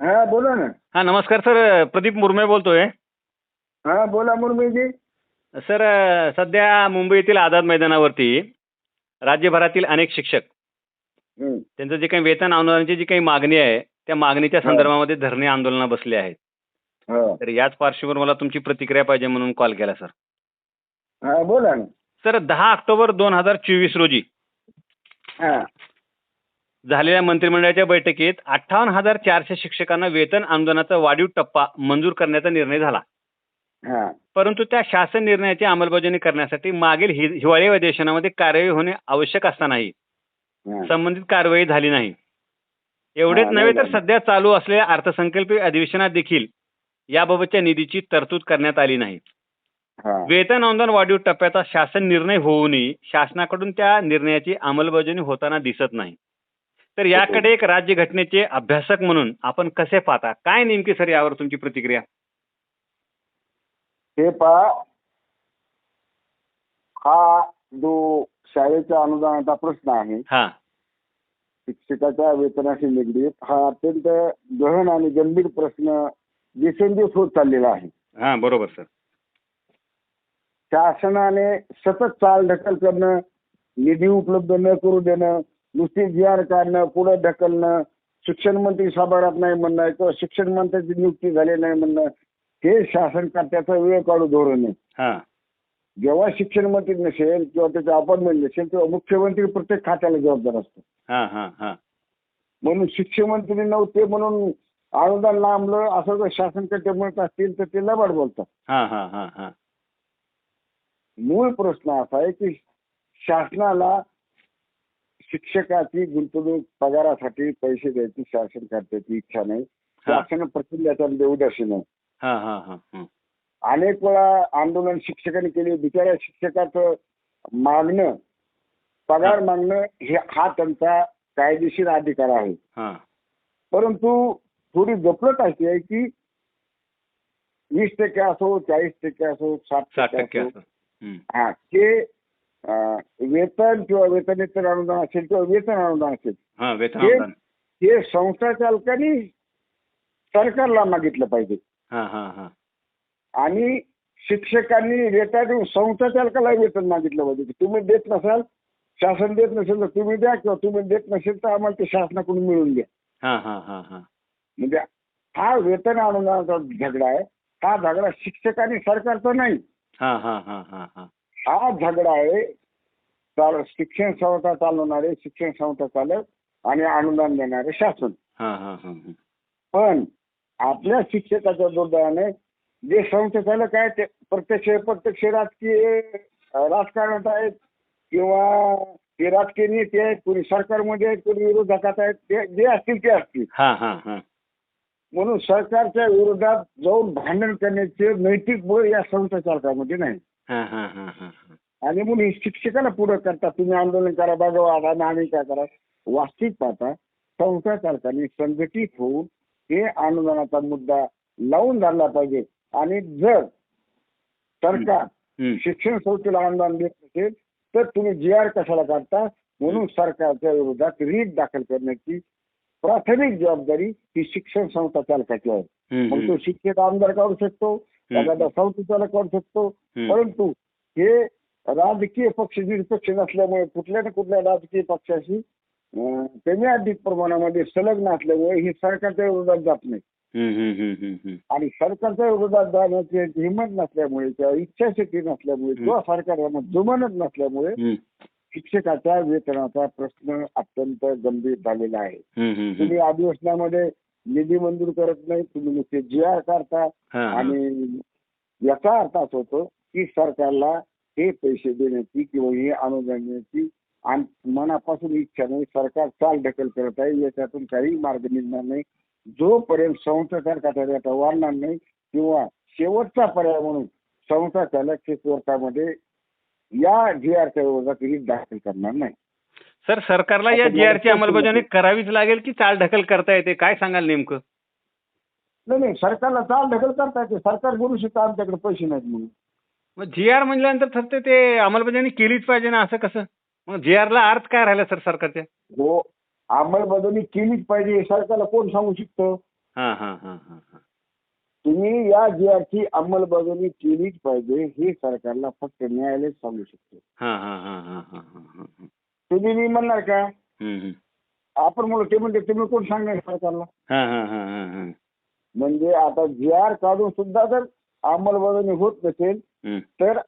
हा बोला ना. हा नमस्कार सर प्रदीप मुरमे बोलतोय. हा बोला मुरमीजी. सर सध्या मुंबईतील आझाद मैदानावरती राज्यभरातील अनेक शिक्षक हं. त्यांचं जे काही वेतन अनुदानाची जी काही मागणी आहे त्या मागणीच्या हो. संदर्भामध्ये धरणे आंदोलना बसले आहेत. हा. तर याच पार्श्वभूमीवर मला तुमची प्रतिक्रिया पाहिजे म्हणून कॉल केला सर. हा बोला ना. सर दहा ऑक्टोबर दोन हजार चोवीस रोजी हा. झालेल्या मंत्रिमंडळाच्या बैठकीत अठ्ठावन्न हजार चारशे शिक्षकांना वेतन अनुदानाचा वाढीव टप्पा मंजूर करण्याचा निर्णय झाला. हा. परंतु त्या शासन निर्णयाची अंमलबजावणी करण्यासाठी मागील हि- हिवाळी अधिवेशनामध्ये कार्यवाही होणे आवश्यक असतानाही हा. संबंधित कारवाई झाली नाही. एवढेच हा, नव्हे तर झाली. सध्या चालू असलेल्या अर्थसंकल्पीय अधिवेशनात देखील याबाबतच्या निधीची तरतूद करण्यात आली नाही. हा. वेतन अनुदान वाढीव टप्प्याचा शासन निर्णय होऊनही शासनाकडून त्या निर्णयाची अंमलबजावणी होताना दिसत नाही. तर याकडे एक राज्यघटनेचे अभ्यासक म्हणून आपण कसे पाहता? काय नेमकी सर यावर तुमची प्रतिक्रिया? हे पहा. हा जो शाळेच्या अनुदानाचा प्रश्न आहे हा. शिक्षकाच्या वेतनाशी निगडीत हा अत्यंत गहन आणि गंभीर प्रश्न दिवसेंदिवस होत चाललेला आहे. हा बरोबर सर. शासनाने सतत चाल ढकल करणं निधी उपलब्ध न करू देणं नुसती जी आर काढणं पुढे ढकलणं शिक्षण मंत्री सभागृहात नाही म्हणणं किंवा शिक्षण मंत्र्याची नियुक्ती झाली नाही म्हणणं हे शासन त्याचा वेळ काढू धोरण आहे. जेव्हा शिक्षण मंत्री नसेल किंवा त्याचं अपॉइंटमेंट नसेल तेव्हा मुख्यमंत्री प्रत्येक खात्याला जबाबदार असतो. म्हणून शिक्षण मंत्री नव्हते म्हणून अनुदान लांबलं असं जर शासन कटे म्हणत असतील तर ते लबाड बोलतात. हा हा हा हा. मूळ प्रश्न असा आहे की शासनाला शिक्षकाची गुंतवणूक पगारासाठी पैसे द्यायची शासन करण्याची इच्छा नाही. शासन नाही. हा हा हा हा. अनेक वेळा आंदोलन शिक्षकांनी केले. बिचाऱ्या शिक्षकाचं मागणं पगार मागणं हे हा त्यांचा कायदेशीर अधिकार आहे. परंतु थोडी गफलत अशी आहे की वीस टक्के असो चाळीस टक्के असो साठ टक्के असो. हम्म. हा ते वेतन किंवा वेतनेतर अनुदान असेल किंवा वेतन अनुदान असेल हा वेतन हे- अनुदान हे संस्था चालकांनी सरकारला मागितलं पाहिजे हा हा हा आणि शिक्षकांनी वेतन देऊन संस्था चालकाला वेतन मागितलं पाहिजे तुम्ही देत नसाल शासन देत नसेल तर तुम्ही द्या किंवा तुम्ही देत नसेल तर आम्हाला ते शासनाकडून मिळून द्या हा हा हा हा म्हणजे हा वेतन अनुदानाचा झगडा आहे हा झगडा शिक्षकांनी सरकारचा नाही हा हा हा हा हा हा झगडा आहे. चाल- शिक्षण संस्था चालवणारे शिक्षण संस्था चालक आणि अनुदान देणारे शासन. पण आपल्या शिक्षकाच्या दुर्दैवाने जे संस्था चालक आहेत ते प्रत्यक्ष प्रत्यक्ष राजकीय राजकारणात आहेत किंवा ते राजकीय नेते आहेत कोणी सरकारमध्ये आहेत कोणी विरोधकात आहेत ते जे असतील ते असतील. म्हणून सरकारच्या विरोधात जाऊन भांडण करण्याचे नैतिक बळ या संस्था चालकामध्ये नाही. हा हा हा हा हा. आणि म्हणून शिक्षकाला पुढे करतात. तुम्ही आंदोलन करा बघा आणि आम्ही काय करा. वास्तविक पाहता संस्था चालकांनी संघटित होऊन हे अनुदानाचा मुद्दा लावून धरला पाहिजे. आणि जर सरकार हम्म. शिक्षण संस्थेला अनुदान देत नसेल तर तुम्ही जी आर कशाला काढता म्हणून सरकारच्या विरोधात रीट दाखल करण्याची प्राथमिक जबाबदारी ही शिक्षण संस्था चालकाची आहे. हम्म, मग तो शिक्षक आमदार काढू शकतो. एखादा काढू शकतो. परंतु हे राजकीय पक्ष निरपेक्ष नसल्यामुळे कुठल्या ना कुठल्या राजकीय पक्षाशी कमी अधिक प्रमाणामध्ये संलग्न असल्यामुळे ही सरकारच्या विरोधात जात नाही. आणि सरकारच्या विरोधात जाण्याची हिंमत नसल्यामुळे किंवा इच्छाशक्ती नसल्यामुळे किंवा सरकारला जुमानत नसल्यामुळे शिक्षकाच्या वेतनाचा प्रश्न अत्यंत गंभीर झालेला आहे. तुम्ही अधिवेशनामध्ये निधी मंजूर करत नाही तुम्ही नुसते जी आर काढता. आणि याचा अर्थ असा होतो की सरकारला हे पैसे देण्याची किंवा हे अनुदान देण्याची आम- मनापासून इच्छा नाही. सरकार चाल ढकल करत आहे. याच्यातून काही मार्ग निघणार नाही. जोपर्यंत संस्था सरकारचा डेटा वाढणार नाही किंवा शेवटचा पर्याय म्हणून संस्था चालक हे कोर्टामध्ये या जी आरच्या विरोधात दाखल करणार नाही. सर सरकारला या जी आरची अंमलबजावणी करावीच लागेल की चाल ढकल करता येते? काय सांगाल नेमकं? नाही नाही सरकारला चाल ढकल करता येते. सरकार बोलू शकतं आमच्याकडे पैसे नाहीत म्हणून. मग जी आर म्हणल्यानंतर सर ते- ते अंमलबजावणी केलीच पाहिजे ना असं कसं? मग जी आरला अर्थ काय राहिला सर सरकारच्या? हो अंमलबजावणी केलीच पाहिजे सरकारला कोण सांगू शकतं? हा हा हा तुम्ही या जी आरची अंमलबजावणी केलीच पाहिजे हे सरकारला फक्त न्यायालय सांगू शकतो. हा हा हा हा हा हा हा. तुम्ही मी म्हणणार का हम्म. आपण म्हणू ते म्हणते तुम्ही कोण सांगणार सरकारला हा हा हा हा हा म्हणजे आता जी आर काढून सुद्धा जर अंमलबजावणी होत नसेल हम्म. तर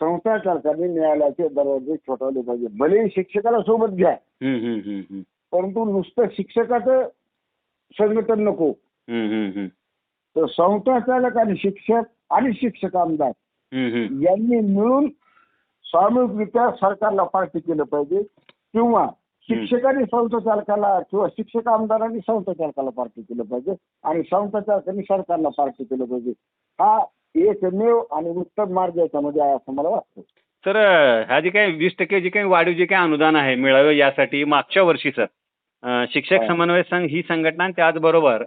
संस्था सरकारने न्यायालयाचे दरवाजे छोटवले पाहिजे भले शिक्षकाला सोबत घ्या हम्म, हम्म, हम्म, हम्म. परंतु नुसतं शिक्षकाचं संघटन नको हम्म, हम्म, हम्म. तर संस्था चालक आणि शिक्षक आणि शिक्षक आमदार हम्म, हम्म. यांनी मिळून सामूहिकरित्या सरकारला पार्टी केलं पाहिजे किंवा शिक्षकांनी संस्था चालकाला किंवा शिक्षक आमदारांनी संस्था चालकाला पार्टी केलं पाहिजे आणि संस्था चालकांनी सरकारला पार्टी केलं पाहिजे. हा एकमेव आणि उत्तम मार्ग याच्यामध्ये आहे असं मला वाटतं. सर ह्या जे काही वीस टक्के जे काही वाढीव जे काही अनुदान आहे मिळावं यासाठी मागच्या वर्षी सर शिक्षक. समन्वय संघ ही संघटना आणि त्याचबरोबर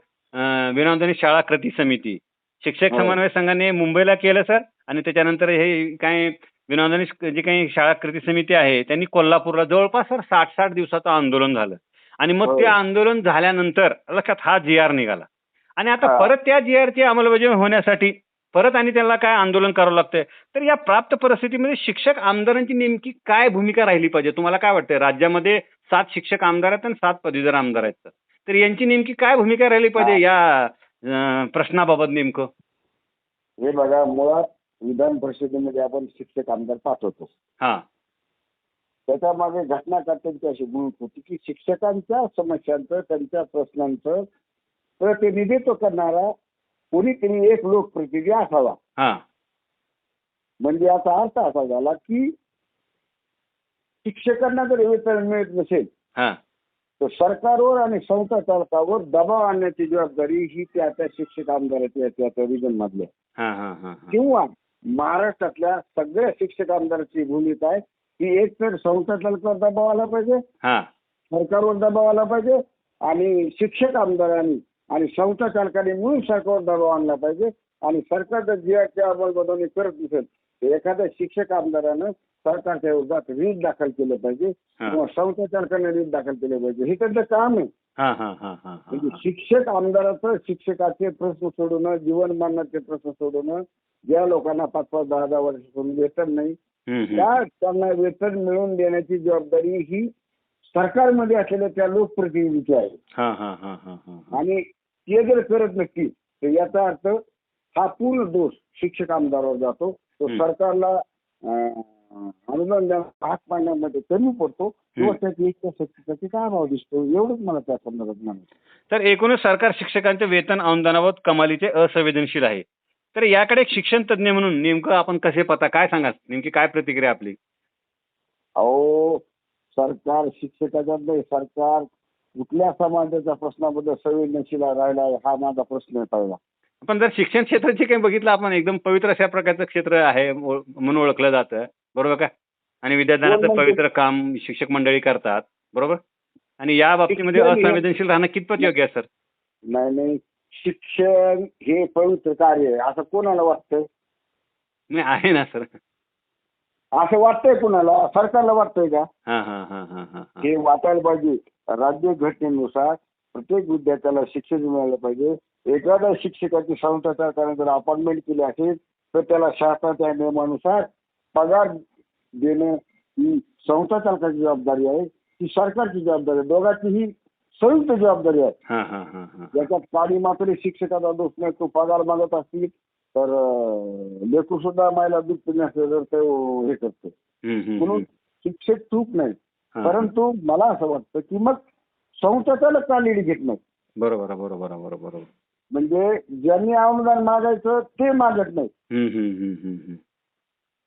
विनोदनी शाळा कृती समिती. शिक्षक हो. समन्वय संघाने मुंबईला केलं सर. आणि त्याच्यानंतर हे काही विनोदनी जी काही शाळा कृती समिती आहे त्यांनी कोल्हापूरला जवळपास सर साठ साठ दिवसाचं आंदोलन झालं. आणि मग हो. ते आंदोलन झाल्यानंतर लक्षात हा जी आर निघाला. आणि आता हा. परत त्या जी आरची अंमलबजावणी होण्यासाठी परत आणि त्यांना काय आंदोलन करावं लागतंय? तर या प्राप्त परिस्थितीमध्ये शिक्षक आमदारांची नेमकी काय भूमिका राहिली पाहिजे? तुम्हाला काय वाटतंय? राज्यामध्ये सात शिक्षक आमदार आहेत आणि सात पदवीधर आमदार आहेत. तर यांची नेमकी काय भूमिका राहिली पाहिजे या प्रश्नाबाबत नेमकं? हे बघा मुळात विधान परिषदेमध्ये आपण शिक्षक आमदार पाठवतो. हा. त्याच्यामागे घटनाकर्त्यांची अशी भूमिका होती की शिक्षकांच्या समस्यांचं त्यांच्या प्रश्नांचं प्रतिनिधित्व करणारा कोणीतरी एक लोकप्रतिनिधी असावा. म्हणजे याचा अर्थ असा झाला की शिक्षकांना जर वेतन मिळत नसेल हा. तर सरकारवर आणि संस्था चालकावर दबाव आणण्याची जबाबदारी ही त्या त्या शिक्षक आमदाराची त्या त्या रिजन मधल्या किंवा महाराष्ट्रातल्या सगळ्या शिक्षक आमदाराची भूमिका आहे. की एक तर संस्था चालकावर दबाव आला पाहिजे. हा. सरकारवर दबाव आला पाहिजे. आणि शिक्षक आमदारांनी आणि संस्था चालकांनी मिळून सरकारवर दबाव आणला पाहिजे. आणि सरकार जर जी आरची अंमलबजावणी करत नसेल तर एखाद्या शिक्षक आमदारानं सरकारच्या विरोधात रीत दाखल केलं पाहिजे. किंवा संस्था चालकांनी रीत दाखल केलं पाहिजे. हे त्यांचं काम आहे. म्हणजे शिक्षक आमदाराचं शिक्षकाचे प्रश्न सोडवणं जीवनमानाचे प्रश्न सोडवणं ज्या लोकांना पाच पाच दहा दहा वर्षापासून वेतन नाही. त्या त्यांना वेतन मिळवून देण्याची जबाबदारी ही सरकारमध्ये असलेल्या त्या लोकप्रतिनिधीची आहे हा हा हा हा हा आणि ते जर करत नसतील तर याचा अर्थ हा पूर्ण दोष शिक्षक आमदारावर जातो तो. सरकारला अनुदान हात पाडण्यामध्ये कमी पडतो. किंवा इच्छाशक्तीचा काय भाव दिसतो? एवढंच मला त्या संदर्भात म्हणायचं तर एकूणच सरकार शिक्षकांच्या वेतन अनुदानाबाबत कमालीचे असंवेदनशील आहे. तर याकडे एक शिक्षण तज्ज्ञ म्हणून नेमकं आपण कसे पता काय सांगा नेमकी काय प्रतिक्रिया आपली? अहो सरकार शिक्षकाच्या नाही सरकार कुठल्या समाजाच्या प्रश्नाबद्दल संवेदनशील राहिला आहे हा माझा प्रश्न आहे पहिला. पण जर शिक्षण क्षेत्राचे काही बघितलं आपण एकदम पवित्र अशा प्रकारचं क्षेत्र आहे म्हणून ओळखलं जातं. बरोबर का? आणि विद्यार्थ्यांचं म्हणजे- पवित्र काम शिक्षक मंडळी करतात बरोबर? आणि या बाबतीमध्ये हे- असंवेदनशील राहणं कितपत योग्य आहे सर? नाही नाही. शिक्षण हे पवित्र कार्य आहे. असं कोणाला वाटतंय? नाही आहे ना सर. असं वाटतंय कुणाला? सरकारला वाटतंय का? हा हा हा हा हा हा. हे वाटायला पाहिजे. राज्य घटनेनुसार प्रत्येक विद्यार्थ्याला शिक्षण मिळालं पाहिजे. एखाद्या शिक्षकाची संस्था सरकारने जर अपॉइंटमेंट केली असेल तर त्याला शासनाच्या नियमानुसार पगार देणं ही संस्था चालकाची जबाबदारी आहे ती सरकारची जबाबदारी आहे. दोघांची ही संयुक्त जबाबदारी आहे. हा हा हा हा. याच्यात काळी मात्र शिक्षकाचा दोष नाही तो पगार मागत असतील तर अं, लेकरू सुद्धा मायला दूध पिण्याचं जर ते हे करते. म्हणून शिक्षक चूक नाही. परंतु मला असं वाटतं की मग संस्था चालक का लीड घेत नाही? बरोबर बरोबर बरोबर म्हणजे ज्यांनी अनुदान मागायचं ते मागत नाही हम्म, हम्म, हम्म, हम्म, हम्म.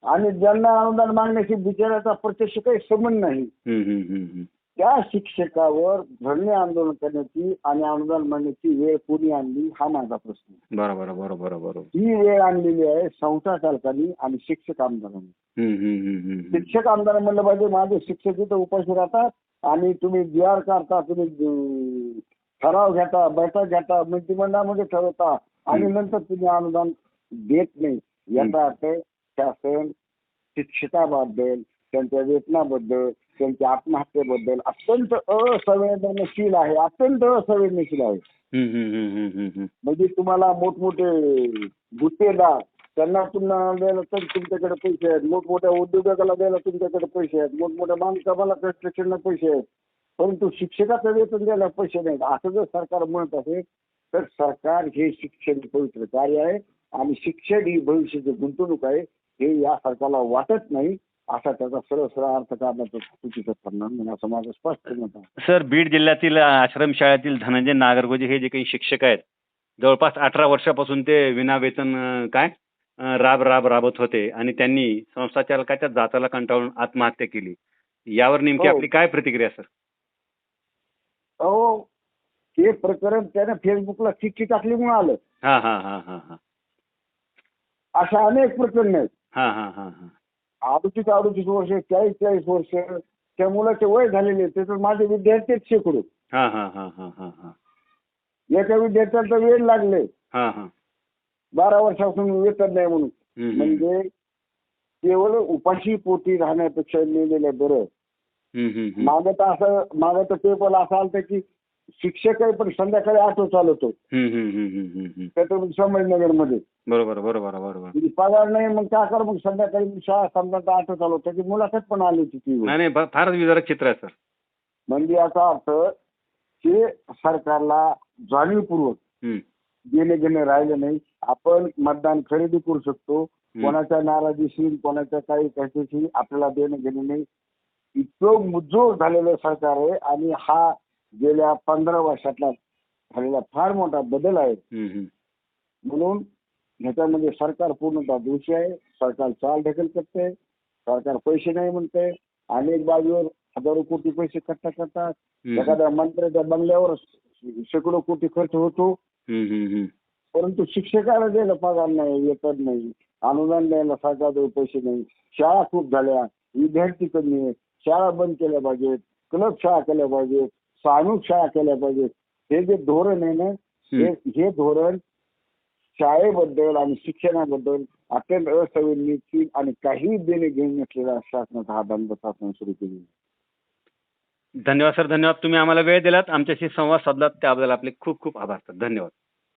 आणि ज्यांना अनुदान मागण्याची बिचाराचा प्रत्यक्ष काही संबंध नाही. त्या शिक्षकावर धरणे आंदोलन करण्याची आणि अनुदान मागण्याची वेळ कोणी आणली हा माझा प्रश्न आहे. बरोबर आहे, बरोबर आहे, बरोबर ही वेळ आणलेली आहे संस्था चालकांनी आणि शिक्षक आमदारांनी. शिक्षक आमदार म्हणलं पाहिजे माझे शिक्षक इथं उपाशी राहतात आणि तुम्ही जी आर काढता तुम्ही ठराव घेता बैठक घेता मंत्रिमंडळामध्ये ठरवता आणि. नंतर तुम्ही अनुदान देत नाही याचा अर्थ शासन शिक्षकाबद्दल त्यांच्या वेतनाबद्दल त्यांच्या आत्महत्येबद्दल अत्यंत असंवेदनशील आहे अत्यंत असंवेदनशील आहे. म्हणजे तुम्हाला मोठमोठे गुत्तेदार त्यांना पुन्हा द्यायला तर तुमच्याकडे पैसे आहेत. मोठमोठ्या उद्योजकाला द्यायला तुमच्याकडे पैसे आहेत. मोठमोठ्या बांधकामाला कन्स्ट्रक्शनला पैसे आहेत. परंतु शिक्षकाचं वेतन द्यायला पैसे नाहीत. असं जर सरकार म्हणत असेल तर सरकार हे शिक्षण पवित्र कार्य आहे आणि शिक्षण ही भविष्याची गुंतवणूक आहे. हे या सरकारला वाटत नाही असा त्याचा सरळ सरळ अर्थ करण्याचं चुकीचं ठरणार नाही असं माझं स्पष्ट मत आहे. सर बीड जिल्ह्यातील आश्रमशाळेतील धनंजय नागरगोजे हे जे काही शिक्षक आहेत जवळपास अठरा वर्षापासून ते विनावेतन काय राब राब राबत होते आणि त्यांनी संस्थाचालकाच्या जाचाला कंटाळून आत्महत्या केली. यावर नेमकी हो. आपली काय प्रतिक्रिया सर? अहो हे प्रकरण त्याने फेसबुकला चिठ्ठी टाकल्यामुळे आलं. हा हा हा हा हा. अशा अनेक प्रकरण आहेत. हा हा हा हा अडतीस अडतीस वर्ष चाळीस चाळीस वर्ष त्या मुलाचे वय झालेले आहे. त्याच्यात माझे विद्यार्थी आहेत शेकडो हा हा हा हा हा हा एका विद्यार्थ्याला तर वेळ लागले हा हा बारा वर्षापासून वेतन नाही म्हणून हम्म. म्हणजे केवळ उपाशी पोटी राहण्यापेक्षा लिहिलेलं बरं हम्म, हम्म, हम्म. मागं तर असं मागं तर पेपर असं आलं की शिक्षक आहे पण संध्याकाळी ऑटो चालवतो हम्म. त्याचं संभाजीनगरमध्ये. बरोबर बरोबर बरोबर. म्हणजे पगार नाही मग काय कर? मग संध्याकाळी मी शाळा समजा ऑटो चालवतो. त्याची मुलाखत पण आली होती ती. नाही नाही फ- फारच विदारक चित्र आहे सर. म्हणजे याचा अर्थ की सरकारला जाणीवपूर्वक हम्म, देणे घेणे राहिलं नाही. आपण मतदान खरेदी करू शकतो. कोणाच्या नाराजीशी कोणाच्या काही कशाशी आपल्याला देणं घेणे नाही. इतकं मुजोर झालेलं सरकार आहे आणि हा गेल्या पंधरा वर्षातला झालेला फार मोठा बदल आहे. म्हणून ह्याच्यामध्ये सरकार पूर्णतः दोषी आहे. सरकार चाल ढकल करते. सरकार पैसे नाही म्हणते. अनेक बाजूवर हजारो कोटी पैसे कट्टा करतात. एखाद्या मंत्र्याच्या बंगल्यावर शेकडो कोटी खर्च होतो. परंतु शिक्षकाला द्यायला पगार नाही वेतन नाही अनुदान द्यायला सरकारजवळ पैसे नाही. शाळा खूप झाल्या. विद्यार्थी कमी आहेत. शाळा बंद केल्या पाहिजेत. क्लब शाळा केल्या पाहिजेत. शाळा केल्या पाहिजेत. हे जे धोरण आहे ना हे धोरण शाळेबद्दल आणि शिक्षणाबद्दल अत्यंत असंवेदनशील आणि काही देणे घेणे नसलेला शासनाचा हा बंद शासन सुरू केली. धन्यवाद सर. धन्यवाद. तुम्ही आम्हाला वेळ दिलात. आमच्याशी संवाद साधलात. त्याबद्दल आपले खूप खूप आभार सर. धन्यवाद.